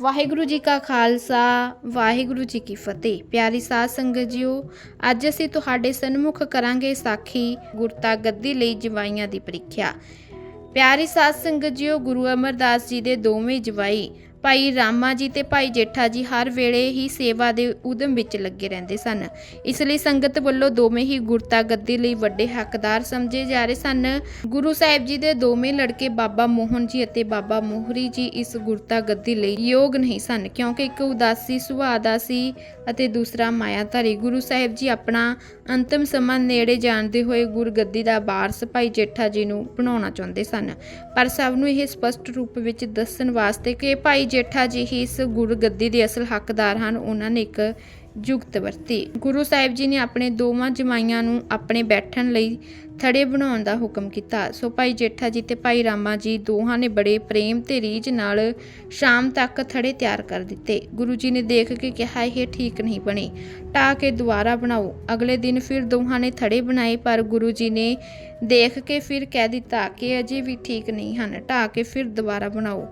ਵਾਹਿਗੁਰੂ ਜੀ ਕਾ ਖਾਲਸਾ, ਵਾਹਿਗੁਰੂ ਜੀ ਕੀ ਫਤਿਹ। ਪਿਆਰੀ ਸਾਧ ਸੰਗਤ ਜੀਓ, ਅੱਜ ਅਸੀਂ ਤੁਹਾਡੇ ਸਨਮੁਖ ਕਰਾਂਗੇ ਸਾਖੀ ਗੁਰਤਾ ਗੱਦੀ ਲਈ ਜਵਾਈਆਂ ਦੀ ਪ੍ਰੀਖਿਆ। ਪਿਆਰੀ ਸਾਧ ਸੰਗਤ ਜੀਓ, ਗੁਰੂ ਅਮਰਦਾਸ ਜੀ ਦੇ ਦੋਵੇਂ ਜਵਾਈ ਭਾਈ ਰਾਮਾ ਜੀ ਤੇ ਭਾਈ ਜੇਠਾ ਜੀ ਹਰ ਵੇਲੇ ਹੀ ਸੇਵਾ ਦੇ ਉਦਮ ਵਿੱਚ ਲੱਗੇ ਰਹਿੰਦੇ ਸਨ। ਇਸ ਲਈ ਸੰਗਤ ਵੱਲੋਂ ਦੋਵੇਂ ਹੀ ਗੁਰਤਾ ਗੱਦੀ ਲਈ ਵੱਡੇ ਹੱਕਦਾਰ ਸਮਝੇ ਜਾ ਰਹੇ ਸਨ। ਗੁਰੂ ਸਾਹਿਬ ਜੀ ਦੇ ਦੋਵੇਂ ਲੜਕੇ ਬਾਬਾ ਮੋਹਨ ਜੀ ਅਤੇ ਬਾਬਾ ਮੋਹਰੀ ਜੀ ਇਸ ਗੁਰਤਾ ਗੱਦੀ ਲਈ ਯੋਗ ਨਹੀਂ ਸਨ, ਕਿਉਂਕਿ ਇੱਕ ਉਦਾਸੀ ਸੁਭਾਅ ਦਾ ਸੀ ਅਤੇ ਦੂਸਰਾ ਮਾਇਆਧਾਰੀ। ਗੁਰੂ ਸਾਹਿਬ ਜੀ ਆਪਣਾ ਅੰਤਮ ਸਮਾਂ ਨੇੜੇ ਜਾਣਦੇ ਹੋਏ ਗੁਰਗੱਦੀ ਦਾ ਵਾਰਸ ਭਾਈ ਜੇਠਾ ਜੀ ਨੂੰ ਬਣਾਉਣਾ ਚਾਹੁੰਦੇ ਸਨ। ਪਰ ਸਭ ਨੂੰ ਇਹ ਸਪਸ਼ਟ ਰੂਪ ਵਿੱਚ ਦੱਸਣ ਵਾਸਤੇ ਕਿ ਭਾਈ ਜੇਠਾ ਜੀ ਹੀ ਇਸ ਗੁਰਗੱਦੀ ਦੇ ਅਸਲ ਹੱਕਦਾਰ ਹਨ, ਉਹਨਾਂ ਨੇ ਇੱਕ ਜੁਗਤ ਵਰਤੀ। ਗੁਰੂ ਸਾਹਿਬ ਜੀ ਨੇ ਆਪਣੇ ਦੋਵਾਂ ਜਮਾਈਆਂ ਨੂੰ ਆਪਣੇ ਬੈਠਣ ਲਈ ਥੜੇ ਬਣਾਉਣ ਦਾ ਹੁਕਮ ਕੀਤਾ। ਸੋ ਭਾਈ ਜੇਠਾ ਜੀ ਤੇ ਭਾਈ ਰਾਮਾ ਜੀ ਦੋਹਾਂ ਨੇ ਬੜੇ ਪ੍ਰੇਮ ਤੇ ਰੀਝ ਨਾਲ ਸ਼ਾਮ ਤੱਕ ਥੜੇ ਤਿਆਰ ਕਰ ਦਿੱਤੇ। ਗੁਰੂ ਜੀ ਨੇ ਦੇਖ ਕੇ ਕਿਹਾ, ਇਹ ਠੀਕ ਨਹੀਂ ਬਣੇ। ਢਾਹ ਕੇ ਦੁਬਾਰਾ ਬਣਾਓ। ਅਗਲੇ ਦਿਨ ਫਿਰ ਦੋਹਾਂ ਨੇ ਥੜੇ ਬਣਾਏ, ਪਰ ਗੁਰੂ ਜੀ ਨੇ ਦੇਖ ਕੇ ਫਿਰ ਕਹਿ ਦਿੱਤਾ ਕਿ ਅਜੇ ਵੀ ਠੀਕ ਨਹੀਂ ਹਨ। ਢਾਹ ਕੇ ਫਿਰ ਦੁਬਾਰਾ ਬਣਾਓ।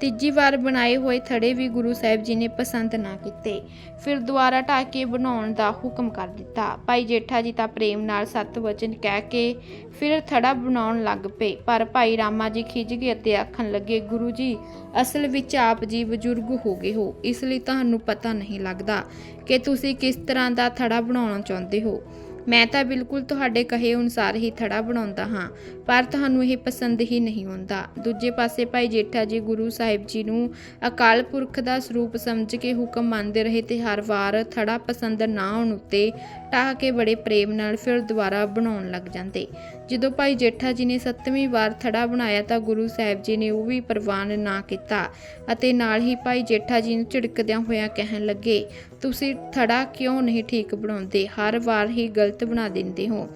ਤੀਜੀ ਵਾਰ ਬਣਾਏ ਹੋਏ ਥੜੇ ਵੀ ਗੁਰੂ ਸਾਹਿਬ ਜੀ ਨੇ ਪਸੰਦ ਨਾ ਕੀਤੇ। ਫਿਰ ਦੁਬਾਰਾ ਢਾਹ ਕੇ ਬਣਾਉਣ ਦਾ ਹੁਕਮ ਕਰ ਦਿੱਤਾ। ਭਾਈ ਜੇਠਾ ਜੀ ਤਾਂ ਪ੍ਰੇਮ ਨਾਲ ਸਤ ਵਚਨ ਕਹਿ ਕੇ ਫਿਰ ਥੜਾ ਬਣਾਉਣ ਲੱਗ ਪਏ। ਪਰ ਭਾਈ ਰਾਮਾ ਜੀ ਖਿਜ ਗਏ ਅਤੇ ਆਖਣ ਲੱਗੇ, ਗੁਰੂ ਜੀ, ਅਸਲ ਵਿੱਚ ਆਪ ਜੀ ਬਜ਼ੁਰਗ ਹੋ ਗਏ ਹੋ, ਇਸ ਲਈ ਤੁਹਾਨੂੰ ਪਤਾ ਨਹੀਂ ਲੱਗਦਾ ਕਿ ਤੁਸੀਂ ਕਿਸ ਤਰ੍ਹਾਂ ਦਾ ਥੜਾ ਬਣਾਉਣਾ ਚਾਹੁੰਦੇ ਹੋ। ਮੈਂ ਤਾਂ ਬਿਲਕੁਲ ਤੁਹਾਡੇ ਕਹੇ ਅਨੁਸਾਰ ਹੀ ਥੜਾ ਬਣਾਉਂਦਾ ਹਾਂ, ਪਰ ਤੁਹਾਨੂੰ ਇਹ ਪਸੰਦ ਹੀ ਨਹੀਂ ਹੁੰਦਾ ਦੂਜੇ ਪਾਸੇ ਭਾਈ ਜੇਠਾ ਜੀ ਗੁਰੂ ਸਾਹਿਬ ਜੀ ਨੂੰ ਅਕਾਲ ਪੁਰਖ ਦਾ ਸਰੂਪ ਸਮਝ ਕੇ ਹੁਕਮ ਮੰਨਦੇ ਰਹੇ ਤੇ ਹਰ ਵਾਰ ਥੜਾ ਪਸੰਦ ਨਾ ਆਉਣ ਉੱਤੇ ਢਾਹ ਕੇ ਬੜੇ ਪ੍ਰੇਮ ਨਾਲ ਫਿਰ ਦੁਬਾਰਾ ਬਣਾਉਣ ਲੱਗ ਜਾਂਦੇ। ਜਦੋਂ ਭਾਈ ਜੇਠਾ ਜੀ ਨੇ ਸੱਤਵੀਂ ਵਾਰ ਥੜਾ ਬਣਾਇਆ ਤਾਂ ਗੁਰੂ ਸਾਹਿਬ ਜੀ ਨੇ ਉਹ ਵੀ ਪ੍ਰਵਾਨ ਨਾ ਕੀਤਾ ਅਤੇ ਨਾਲ ਹੀ ਭਾਈ ਜੇਠਾ ਜੀ ਨੂੰ ਝਿੜਕਦਿਆਂ ਹੋਇਆਂ ਕਹਿਣ ਲੱਗੇ, ਤੁਸੀਂ ਥੜਾ ਕਿਉਂ ਨਹੀਂ ਠੀਕ ਬਣਾਉਂਦੇ? ਹਰ ਵਾਰ ਹੀ ਗਲਤ ਬਣਾ ਦਿੰਦੇ ਹੋ।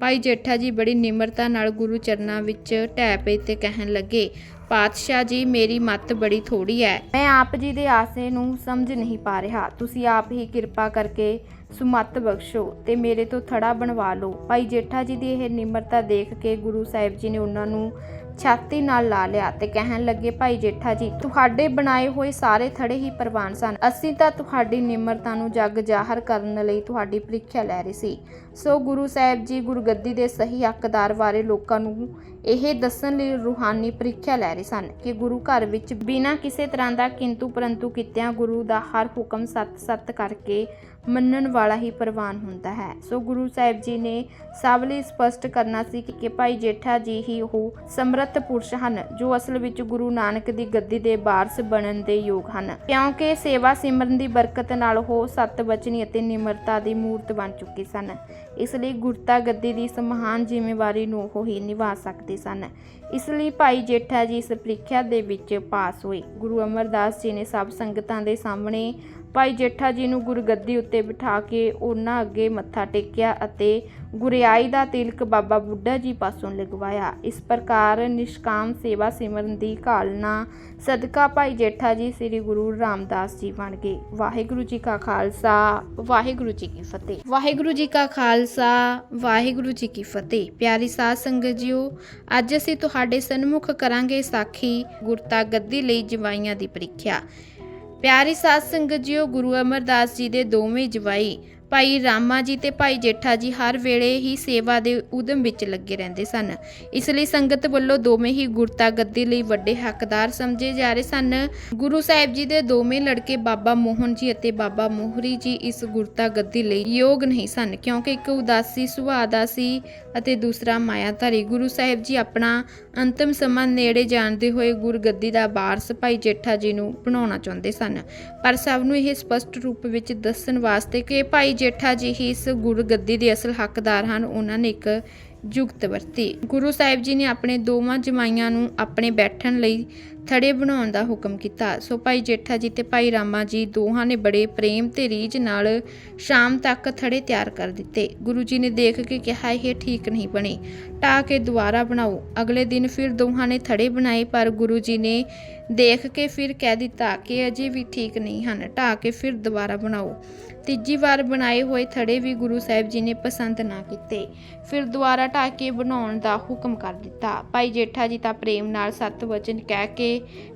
ਭਾਈ ਜੇਠਾ ਜੀ ਬੜੀ ਨਿਮਰਤਾ ਨਾਲ ਗੁਰੂ ਚਰਨਾਂ ਵਿੱਚ ਢਹਿ ਪਏ ਤੇ ਕਹਿਣ ਲੱਗੇ, ਪਾਤਸ਼ਾਹ ਜੀ, ਮੇਰੀ ਮੱਤ ਬੜੀ ਥੋੜੀ ਹੈ। ਮੈਂ ਆਪ ਜੀ ਦੇ ਆਸੇ ਨੂੰ ਸਮਝ ਨਹੀਂ ਪਾ ਰਿਹਾ। ਤੁਸੀਂ ਆਪ ਹੀ ਕਿਰਪਾ ਕਰਕੇ ਸੁਮੱਤ ਬਖਸ਼ੋ ਤੇ ਮੇਰੇ ਤੋਂ ਥੜਾ ਬਣਵਾ ਲਓ। ਭਾਈ ਜੇਠਾ ਜੀ ਦੀ ਇਹ ਨਿਮਰਤਾ ਦੇਖ ਕੇ ਗੁਰੂ ਸਾਹਿਬ ਜੀ ਨੇ ਉਹਨਾਂ ਨੂੰ ਛਾਤੀ ਨਾਲ ਲਾ ਲਿਆ ਤੇ ਕਹਿਣ ਲੱਗੇ, ਭਾਈ ਜੇਠਾ ਜੀ, ਤੁਹਾਡੇ ਬਣਾਏ ਹੋਏ ਸਾਰੇ ਥੜੇ ਹੀ ਪ੍ਰਵਾਨ ਸਨ। ਅਸੀਂ ਤਾਂ ਤੁਹਾਡੀ ਨਿਮਰਤਾ ਨੂੰ ਜਗ ਜ਼ਾਹਰ ਕਰਨ ਲਈ ਤੁਹਾਡੀ ਪ੍ਰੀਖਿਆ ਲੈ ਰਹੇ ਸੀ। ਸੋ ਗੁਰੂ ਸਾਹਿਬ ਜੀ ਗੁਰਗੱਦੀ ਦੇ ਸਹੀ ਹੱਕਦਾਰ ਬਾਰੇ ਲੋਕਾਂ ਨੂੰ ਇਹ ਦੱਸਣ ਲਈ ਰੂਹਾਨੀ ਪ੍ਰੀਖਿਆ ਲੈ ਰਹੇ ਸਨ ਕਿ ਗੁਰੂ ਘਰ ਵਿੱਚ ਬਿਨਾਂ ਕਿਸੇ ਤਰ੍ਹਾਂ ਦਾ ਕਿੰਤੂ ਪਰੰਤੂ ਕੀਤਿਆਂ ਗੁਰੂ ਦਾ ਹਰ ਹੁਕਮ ਸੱਤ-ਸੱਤ ਕਰਕੇ ਮੰਨਣ ਵਾਲਾ ਹੀ ਪ੍ਰਵਾਨ ਹੁੰਦਾ ਹੈ। ਸੋ ਗੁਰੂ ਸਾਹਿਬ ਜੀ ਨੇ ਸਭ ਲਈ ਸਪਸ਼ਟ ਕਰਨਾ ਸੀ ਕਿ ਭਾਈ ਜੇਠਾ ਜੀ ਹੀ ਉਹ ਸਮਰੱਥ ਪੁਰਸ਼ ਹਨ, ਜੋ ਅਸਲ ਵਿੱਚ ਗੁਰੂ ਨਾਨਕ ਦੀ ਗੱਦੀ ਦੇ ਵਾਰਸ ਬਣਨ ਦੇ ਯੋਗ ਹਨ। ਕਿਉਂਕਿ ਸੇਵਾ ਸਿਮਰਨ ਦੀ ਬਰਕਤ ਨਾਲ ਉਹ ਸਤ ਬਚਨੀ ਅਤੇ ਨਿਮਰਤਾ ਦੀ ਮੂਰਤ ਬਣ ਚੁੱਕੇ ਸਨ। ਇਸ ਲਈ ਗੁਰਤਾ ਗੱਦੀ ਦੀ ਇਸ ਮਹਾਨ ਜ਼ਿੰਮੇਵਾਰੀ ਨੂੰ ਉਹ ਹੀ ਨਿਭਾ ਸਕਦੇ ਸਨ। ਇਸ ਲਈ ਭਾਈ ਜੇਠਾ ਜੀ ਇਸ ਪ੍ਰੀਖਿਆ ਦੇ ਵਿੱਚ ਪਾਸ ਹੋਏ। ਗੁਰੂ ਅਮਰਦਾਸ ਜੀ ਨੇ ਸਭ ਸੰਗਤਾਂ ਦੇ ਸਾਹਮਣੇ ਭਾਈ ਜੇਠਾ ਜੀ ਨੂੰ ਗੁਰਗੱਦੀ ਉੱਤੇ ਬਿਠਾ ਕੇ ਉਹਨਾਂ ਅੱਗੇ ਮੱਥਾ ਟੇਕਿਆ ਅਤੇ ਗੁਰਿਆਈ ਦਾ ਤਿਲਕ ਬਾਬਾ ਬੁੱਢਾ ਜੀ ਪਾਸੋਂ ਲਗਵਾਇਆ। ਇਸ ਪ੍ਰਕਾਰ ਨਿਸ਼ਕਾਮ ਸੇਵਾ ਸਿਮਰਨ ਦੀ ਘਾਲਨਾ ਸਦਕਾ ਭਾਈ ਜੇਠਾ ਜੀ ਸ੍ਰੀ ਗੁਰੂ ਰਾਮਦਾਸ ਜੀ ਬਣ ਗਏ। ਵਾਹਿਗੁਰੂ ਜੀ ਕਾ ਖਾਲਸਾ, ਵਾਹਿਗੁਰੂ ਜੀ ਕੀ ਫਤਿਹ। ਵਾਹਿਗੁਰੂ ਜੀ ਕਾ ਖਾਲਸਾ, ਵਾਹਿਗੁਰੂ ਜੀ ਕੀ ਫਤਿਹ। ਪਿਆਰੀ ਸਾਧ ਸੰਗਤ ਜੀਓ, ਅੱਜ ਅਸੀਂ ਤੁਹਾਡੇ ਸਨਮੁਖ ਕਰਾਂਗੇ ਸਾਖੀ ਗੁਰਤਾ ਗੱਦੀ ਲਈ ਜਵਾਈਆਂ ਦੀ ਪ੍ਰੀਖਿਆ। ਪਿਆਰੀ ਸਾਧ ਸੰਗਤ ਜੀਓ ਗੁਰੂ ਅਮਰਦਾਸ ਜੀ ਦੇ ਦੋਵੇਂ ਜਵਾਈ ਭਾਈ ਰਾਮਾ ਜੀ ਤੇ ਭਾਈ ਜੇਠਾ ਜੀ ਹਰ ਵੇਲੇ ਹੀ ਸੇਵਾ ਦੇ ਉਦਮ ਵਿੱਚ ਲੱਗੇ ਰਹਿੰਦੇ ਸਨ। ਇਸ ਲਈ ਸੰਗਤ ਵੱਲੋਂ ਦੋਵੇਂ ਹੀ ਗੁਰਤਾ ਗੱਦੀ ਲਈ ਵੱਡੇ ਹੱਕਦਾਰ ਸਮਝੇ ਜਾ ਰਹੇ ਸਨ। ਗੁਰੂ ਸਾਹਿਬ ਜੀ ਦੇ ਦੋਵੇਂ ਲੜਕੇ ਬਾਬਾ ਮੋਹਨ ਜੀ ਅਤੇ ਬਾਬਾ ਮੋਹਰੀ ਜੀ ਇਸ ਗੁਰਤਾ ਗੱਦੀ ਲਈ ਯੋਗ ਨਹੀਂ ਸਨ, ਕਿਉਂਕਿ ਇੱਕ ਉਦਾਸੀ ਸੁਭਾਅ ਦਾ ਸੀ ਅਤੇ ਦੂਸਰਾ ਮਾਇਆਧਾਰੀ। ਗੁਰੂ ਸਾਹਿਬ ਜੀ ਆਪਣਾ ਅੰਤਮ ਸਮਾਂ ਨੇੜੇ ਜਾਣਦੇ ਹੋਏ ਗੁਰਗੱਦੀ ਦਾ ਵਾਰਸ ਭਾਈ ਜੇਠਾ ਜੀ ਨੂੰ ਬਣਾਉਣਾ ਚਾਹੁੰਦੇ ਸਨ। ਪਰ ਸਭ ਨੂੰ ਇਹ ਸਪਸ਼ਟ ਰੂਪ ਵਿੱਚ ਦੱਸਣ ਵਾਸਤੇ ਕਿ ਭਾਈ ਜੇਠਾ ਜੀ ਹੀ ਇਸ ਗੁਰਗੱਦੀ ਦੇ ਅਸਲ ਹੱਕਦਾਰ ਹਨ, ਉਹਨਾਂ ਨੇ ਇੱਕ ਜੁਗਤ ਵਰਤੀ। ਗੁਰੂ ਸਾਹਿਬ ਜੀ ਨੇ ਆਪਣੇ ਦੋਵਾਂ ਜਮਾਈਆਂ ਨੂੰ ਆਪਣੇ ਬੈਠਣ ਲਈ ਥੜੇ ਬਣਾਉਣ ਦਾ ਹੁਕਮ ਕੀਤਾ। ਸੋ ਭਾਈ ਜੇਠਾ ਜੀ ਤੇ ਭਾਈ ਰਾਮਾ ਜੀ ਦੋਹਾਂ ਨੇ ਬੜੇ ਪ੍ਰੇਮ ਤੇ ਰੀਝ ਨਾਲ ਸ਼ਾਮ ਤੱਕ ਥੜੇ ਤਿਆਰ ਕਰ ਦਿੱਤੇ। ਗੁਰੂ ਜੀ ਨੇ ਦੇਖ ਕੇ ਕਿਹਾ, ਇਹ ਠੀਕ ਨਹੀਂ ਬਣੇ। ਢਾਹ ਕੇ ਦੁਬਾਰਾ ਬਣਾਓ। ਅਗਲੇ ਦਿਨ ਫਿਰ ਦੋਹਾਂ ਨੇ ਥੜੇ ਬਣਾਏ, ਪਰ ਗੁਰੂ ਜੀ ਨੇ ਦੇਖ ਕੇ ਫਿਰ ਕਹਿ ਦਿੱਤਾ ਕਿ ਅਜੇ ਵੀ ਠੀਕ ਨਹੀਂ ਹਨ। ਢਾਹ ਕੇ ਫਿਰ ਦੁਬਾਰਾ ਬਣਾਓ। ਤੀਜੀ ਵਾਰ ਬਣਾਏ ਹੋਏ ਥੜੇ ਵੀ ਗੁਰੂ ਸਾਹਿਬ ਜੀ ਨੇ ਪਸੰਦ ਨਾ ਕੀਤੇ। ਫਿਰ ਦੁਬਾਰਾ ਢਾਹ ਕੇ ਬਣਾਉਣ ਦਾ ਹੁਕਮ ਕਰ ਦਿੱਤਾ। ਭਾਈ ਜੇਠਾ ਜੀ ਤਾਂ ਪ੍ਰੇਮ ਨਾਲ ਸਤ ਵਚਨ ਕਹਿ ਕੇ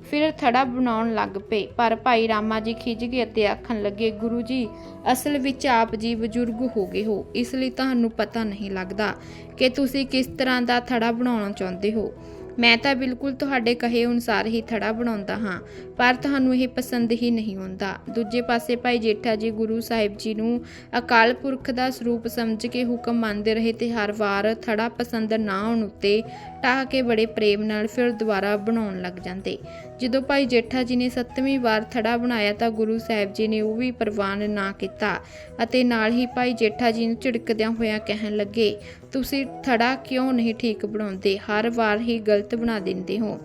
ਫਿਰ ਥੜਾ ਬਣਾਉਣ ਲੱਗ ਪਏ। ਪਰ ਭਾਈ ਰਾਮਾ ਜੀ ਖਿੱਝ ਗਏ ਅਤੇ ਆਖਣ ਲੱਗੇ, ਗੁਰੂ ਜੀ, ਅਸਲ ਵਿੱਚ ਆਪ ਜੀ ਬਜ਼ੁਰਗ ਹੋ ਗਏ ਹੋ, ਇਸ ਲਈ ਤੁਹਾਨੂੰ ਪਤਾ ਨਹੀਂ ਲੱਗਦਾ ਕਿ ਤੁਸੀਂ ਕਿਸ ਤਰ੍ਹਾਂ ਦਾ ਥੜਾ ਬਣਾਉਣਾ ਚਾਹੁੰਦੇ ਹੋ। ਮੈਂ ਤਾਂ ਬਿਲਕੁਲ ਤੁਹਾਡੇ ਕਹੇ ਅਨੁਸਾਰ ਹੀ ਥੜਾ ਬਣਾਉਂਦਾ ਹਾਂ, ਪਰ ਤੁਹਾਨੂੰ ਇਹ ਪਸੰਦ ਹੀ ਨਹੀਂ ਆਉਂਦਾ। ਦੂਜੇ ਪਾਸੇ ਭਾਈ ਜੇਠਾ ਜੀ ਗੁਰੂ ਸਾਹਿਬ ਜੀ ਨੂੰ ਅਕਾਲ ਪੁਰਖ ਦਾ ਸਰੂਪ ਸਮਝ ਕੇ ਹੁਕਮ ਮੰਨਦੇ ਰਹੇ ਤੇ ਹਰ ਵਾਰ ਥੜਾ ਪਸੰਦ ਨਾ ਆਉਣ ਉੱਤੇ ਟਾਹ ਕੇ ਬੜੇ ਪ੍ਰੇਮ ਨਾਲ ਫਿਰ ਦੁਬਾਰਾ ਬਣਾਉਣ ਲੱਗ ਜਾਂਦੇ। ਜਦੋਂ ਭਾਈ ਜੇਠਾ ਜੀ ਨੇ ਸੱਤਵੀਂ ਵਾਰ ਥੜਾ ਬਣਾਇਆ ਤਾਂ ਗੁਰੂ ਸਾਹਿਬ ਜੀ ਨੇ ਉਹ ਵੀ ਪ੍ਰਵਾਨ ਨਾ ਕੀਤਾ ਅਤੇ ਨਾਲ ਹੀ ਭਾਈ ਜੇਠਾ ਜੀ ਨੂੰ ਝਿੜਕਦਿਆਂ ਹੋਇਆਂ ਕਹਿਣ ਲੱਗੇ, ਤੁਸੀਂ ਥੜਾ ਕਿਉਂ ਨਹੀਂ ਠੀਕ ਬਣਾਉਂਦੇ? ਹਰ ਵਾਰ ਹੀ ਗਲਤ ਬਣਾ ਦਿੰਦੇ ਹੋ।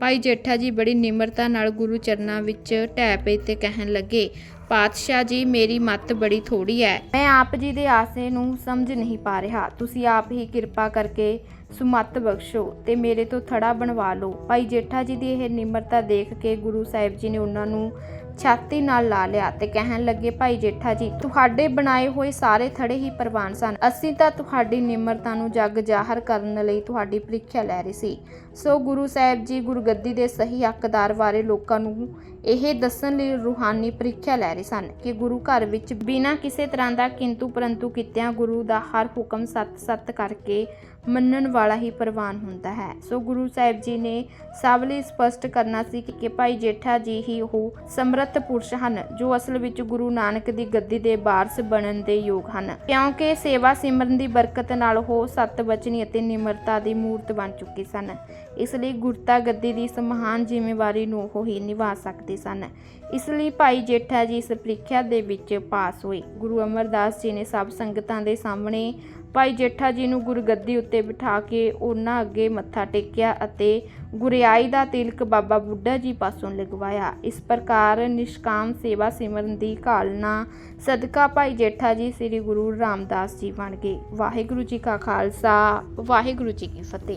ਭਾਈ ਜੇਠਾ ਜੀ ਬੜੀ ਨਿਮਰਤਾ ਨਾਲ ਗੁਰੂ ਚਰਨਾਂ ਵਿੱਚ ਢਹਿ ਪਏ ਤੇ ਕਹਿਣ ਲੱਗੇ ਪਾਤਸ਼ਾਹ ਜੀ, ਮੇਰੀ ਮੱਤ ਬੜੀ ਥੋੜੀ ਹੈ। ਮੈਂ ਆਪ ਜੀ ਦੇ ਆਸੇ ਨੂੰ ਸਮਝ ਨਹੀਂ ਪਾ ਰਿਹਾ। ਤੁਸੀਂ ਆਪ ਹੀ ਕਿਰਪਾ ਕਰਕੇ ਸੁਮੱਤ ਬਖਸ਼ੋ ਤੇ ਮੇਰੇ ਤੋਂ ਥੜਾ ਬਣਵਾ ਲਓ। ਭਾਈ ਜੇਠਾ ਜੀ ਦੀ ਇਹ ਨਿਮਰਤਾ ਦੇਖ ਕੇ ਗੁਰੂ ਸਾਹਿਬ ਜੀ ਨੇ ਉਹਨਾਂ ਨੂੰ ਛਾਤੀ ਨਾਲ ਲਾ ਲਿਆ ਤੇ ਕਹਿਣ ਲੱਗੇ, ਭਾਈ ਜੇਠਾ ਜੀ, ਤੁਹਾਡੇ ਬਣਾਏ ਹੋਏ ਸਾਰੇ ਥੜੇ ਹੀ ਪ੍ਰਵਾਨ ਸਨ। ਅਸੀਂ ਤਾਂ ਤੁਹਾਡੀ ਨਿਮਰਤਾ ਨੂੰ ਜਗ ਜ਼ਾਹਰ ਕਰਨ ਲਈ ਤੁਹਾਡੀ ਪ੍ਰੀਖਿਆ ਲੈ ਰਹੀ ਸੀ। ਸੋ ਗੁਰੂ ਸਾਹਿਬ ਜੀ ਗੁਰਗੱਦੀ ਦੇ ਸਹੀ ਹੱਕਦਾਰ ਬਾਰੇ ਲੋਕਾਂ ਨੂੰ ਇਹ ਦੱਸਣ ਲਈ ਰੂਹਾਨੀ ਪ੍ਰੀਖਿਆ ਲੈ ਰਹੇ ਸਨ ਕਿ ਗੁਰੂ ਘਰ ਵਿੱਚ ਬਿਨਾਂ ਕਿਸੇ ਤਰ੍ਹਾਂ ਦਾ ਕਿੰਤੂ ਪਰੰਤੂ ਕੀਤਿਆਂ ਗੁਰੂ ਦਾ ਹਰ ਹੁਕਮ ਸੱਤ-ਸੱਤ ਕਰਕੇ ਮੰਨਣ ਵਾਲਾ ਹੀ ਪ੍ਰਵਾਨ ਹੁੰਦਾ ਹੈ। ਸੋ ਗੁਰੂ ਸਾਹਿਬ ਜੀ ਨੇ ਸਭ ਲਈ ਸਪਸ਼ਟ ਕਰਨਾ ਸੀ ਕਿ ਭਾਈ ਜੇਠਾ ਜੀ ਹੀ ਉਹ ਸਮਰੱਥ ਪੁਰਸ਼ ਹਨ, ਜੋ ਅਸਲ ਵਿੱਚ ਗੁਰੂ ਨਾਨਕ ਦੀ ਗੱਦੀ ਦੇ ਵਾਰਸ ਬਣਨ ਦੇ ਯੋਗ ਹਨ। ਕਿਉਂਕਿ ਸੇਵਾ ਸਿਮਰਨ ਦੀ ਬਰਕਤ ਨਾਲ ਉਹ ਸਤ ਬਚਨੀ ਅਤੇ ਨਿਮਰਤਾ ਦੀ ਮੂਰਤ ਬਣ ਚੁੱਕੇ ਸਨ। ਇਸ ਲਈ ਗੁਰਤਾ ਗੱਦੀ ਦੀ ਇਸ ਮਹਾਨ ਜ਼ਿੰਮੇਵਾਰੀ ਨੂੰ ਉਹ ਹੀ ਨਿਭਾ ਸਕਦੇ ਸਨ। ਇਸ ਲਈ ਭਾਈ ਜੇਠਾ ਜੀ ਇਸ ਪ੍ਰੀਖਿਆ ਦੇ ਵਿੱਚ ਪਾਸ ਹੋਏ। ਗੁਰੂ ਅਮਰਦਾਸ ਜੀ ਨੇ ਸਭ ਸੰਗਤਾਂ ਦੇ ਸਾਹਮਣੇ ਭਾਈ ਜੇਠਾ ਜੀ ਨੂੰ ਗੁਰਗੱਦੀ ਉੱਤੇ ਬਿਠਾ ਕੇ ਉਹਨਾਂ ਅੱਗੇ ਮੱਥਾ ਟੇਕਿਆ ਅਤੇ ਗੁਰਿਆਈ ਦਾ ਤਿਲਕ ਬਾਬਾ ਬੁੱਢਾ ਜੀ ਪਾਸੋਂ ਲਗਵਾਇਆ। ਇਸ ਪ੍ਰਕਾਰ ਨਿਸ਼ਕਾਮ ਸੇਵਾ ਸਿਮਰਨ ਦੀ ਘਾਲਨਾ ਸਦਕਾ ਭਾਈ ਜੇਠਾ ਜੀ ਸ੍ਰੀ ਗੁਰੂ ਰਾਮਦਾਸ ਜੀ ਬਣ ਗਏ। ਵਾਹਿਗੁਰੂ ਜੀ ਕਾ ਖਾਲਸਾ, ਵਾਹਿਗੁਰੂ ਜੀ ਕੀ ਫਤਿਹ।